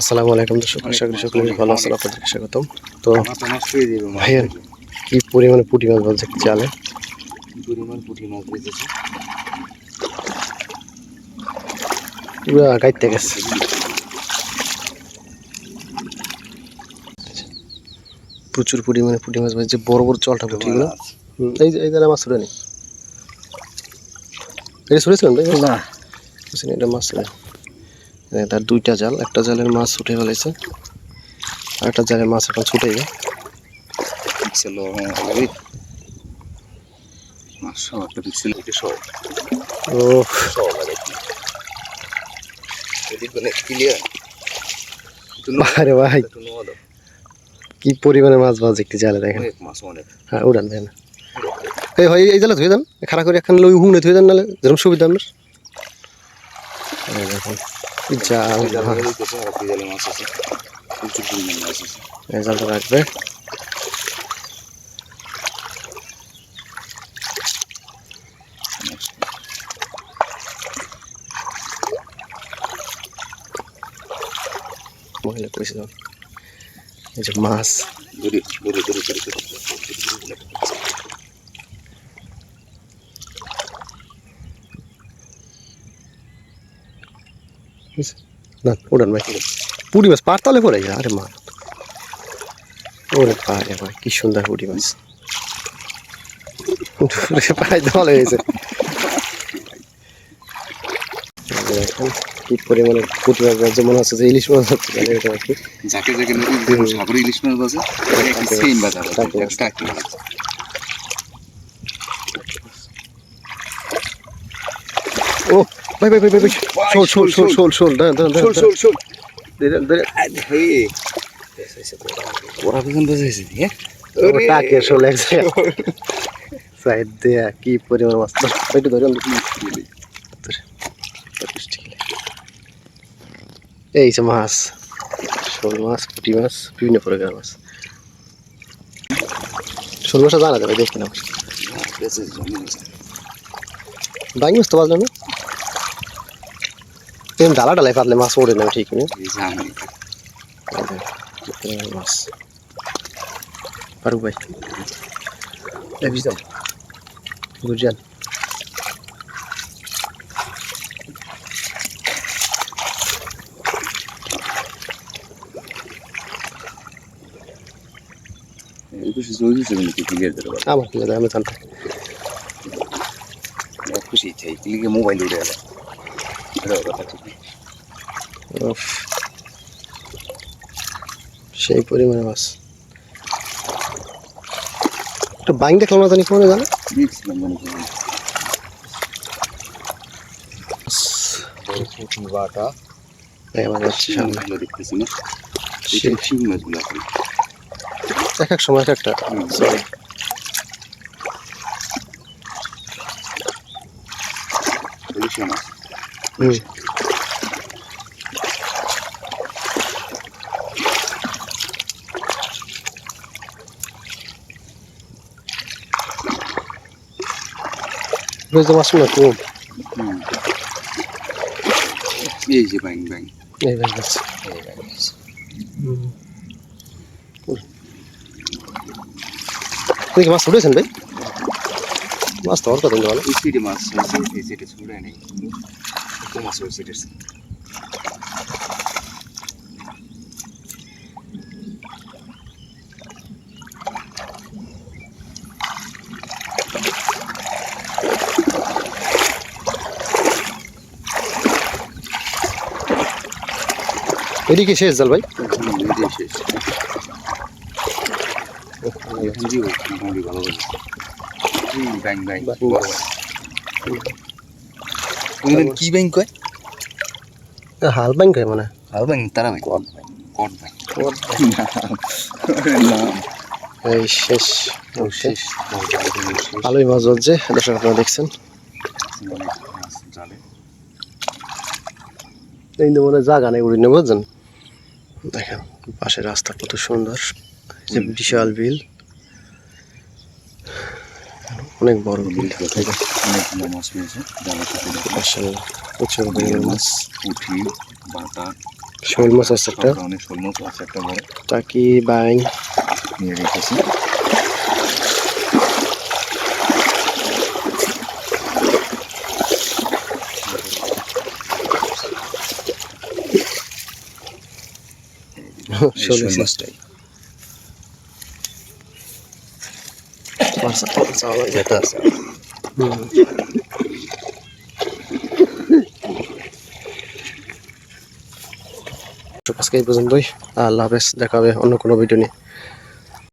আসসালামু আলাইকুম দর্শক আশা করি সকলে ভালো আছেন আপনাদেরকে স্বাগতম। তো ভাইয়া কি পরিমাণে পুঁটি মাছ বলছে জালে পরিমাণ পুঁটি মাছ বেঁচেছে? পুরো গাইতে গেছে। প্রচুর পরিমাণে পুঁটি মাছ বাজছে বড় বড় চলটা পুঁটিগুলো হুম, এই যে এই জালে মাছ ছড়ে নি। এটা ছড়েছিলেন না। বুঝছেন, এটা মাছ ছড়ে তার দুইটা জাল একটা জালের মাছ ছুটে ফেলেছে আর একটা জালের মাছ এখন ছুটে যায় ও সব। মানে আরে ভাই। কি পরিমাণে মাছ বাজ একটি জালে দেখেন। হ্যাঁ উড়ান দেন এই হয় এই জালে ধুয়ে দেন খারাপ করে একখান লই হুমনে ধুয়ে দেন নাহলে যেরকম সুবিধা আপনার। দেখুন জাল জালে হ্যাঁ, মাছ আছে প্রচুর পরিমাণ মাছ আছে জালটা রাখবে মহিলা কইছে এই যে মাছ ধরে ধরে ধরে ধরে না উড়ান ভাই পুরি মাছ পারতালে পড়ে যায় আরে মা। ওরে পারে ভাই কি সুন্দর পুরি মাছ। ওরে দল হয়েছে। এই যে দেখেন কি পরিমাণে পুঁটি মাছ বাজছে মনে হচ্ছে যে ইলিশ মাছ হচ্ছে। জানেন আর কি যাকে যাকে নদীর সাগরে ইলিশ মাছ আছে সেম বাজার টাকি মাছ। টাকি মাছ ও ভাই ভাই ভাই ভাই শোল শোল শোল শোল শোল। দাঁড়ান দাঁড়ান শোল শোল শোল। দাঁড়ান দাঁড়ান হে ওরা পিছন বসেছে হ্যাঁ? টাকে শোল এক জায়গায়? সাইড দেয়া কি পরিমাণ মাছ। একটু ধরেন এই যে মাছ। শোল মাছ পুঁটি মাছ বিভিন্ন প্রকার মাছ। শোল মাছটা জানা যাবে দেখি না। বাইক মাছ তো বাজলো না? এরকম ডালা ডালায় পাতলে মাছ ওড়ে না ঠিক নেই মাছ। পারুক ভাই। বুঝছেন আমার কি জানি, আমি জানতাম খুশি চাই মোবাইল উড়ে গেল। সেই পরিমাণে মাছ। একটা বাইং দেখলাম না জানি? কেমন জানো। বাটা। আছে। এক এক সময় এক একটা. ইলিশা মাছ রোজ মাছ না হুম। এই যে ব্যাং ব্যাং। এই ভাই মাছ আপনি কি মাছ উঠেছেন ভাই? মাছ তো ওর কথা ভালো এই সিটে মাছ আছে এই সিটে ছুড়ে নেই। মাছ ওই সিটে এদিকে শেষ জাল ভাই শেষ ভালো ব্যাং ব্যাং ব্যাং, কি ব্যাং কয় হাল ব্যাংক হয় মানে হাল ব্যাং তারা ব্যাং কট ব্যাং কট ব্যাং না এই শেষ ও শেষ ভালোই মাছ হচ্ছে দর্শক আপনারা দেখছেন এই যে মনে জাগা নেই উড়ি নেই বুঝছেন দেখেন পাশে রাস্তা কত সুন্দর। যে বিশাল বিল। অনেক বড় বিল অনেকগুলো মাছ পেয়েছে। মার্শাল্লাহ প্রচুর পরিমাণ মাছ। পুঁটি বাটা শোল মাছ আছে একটা। ধরনের শোল মাছ আছে একটা বড় টাকি বাইং নিয়ে রেখেছি। শোল মাছটাই। মাছ আবার যেটা আছে হুম। তো আজকে এই পর্যন্তই আল্লাহ হাফেজ, দেখা অন্য কোনো ভিডিও নিয়ে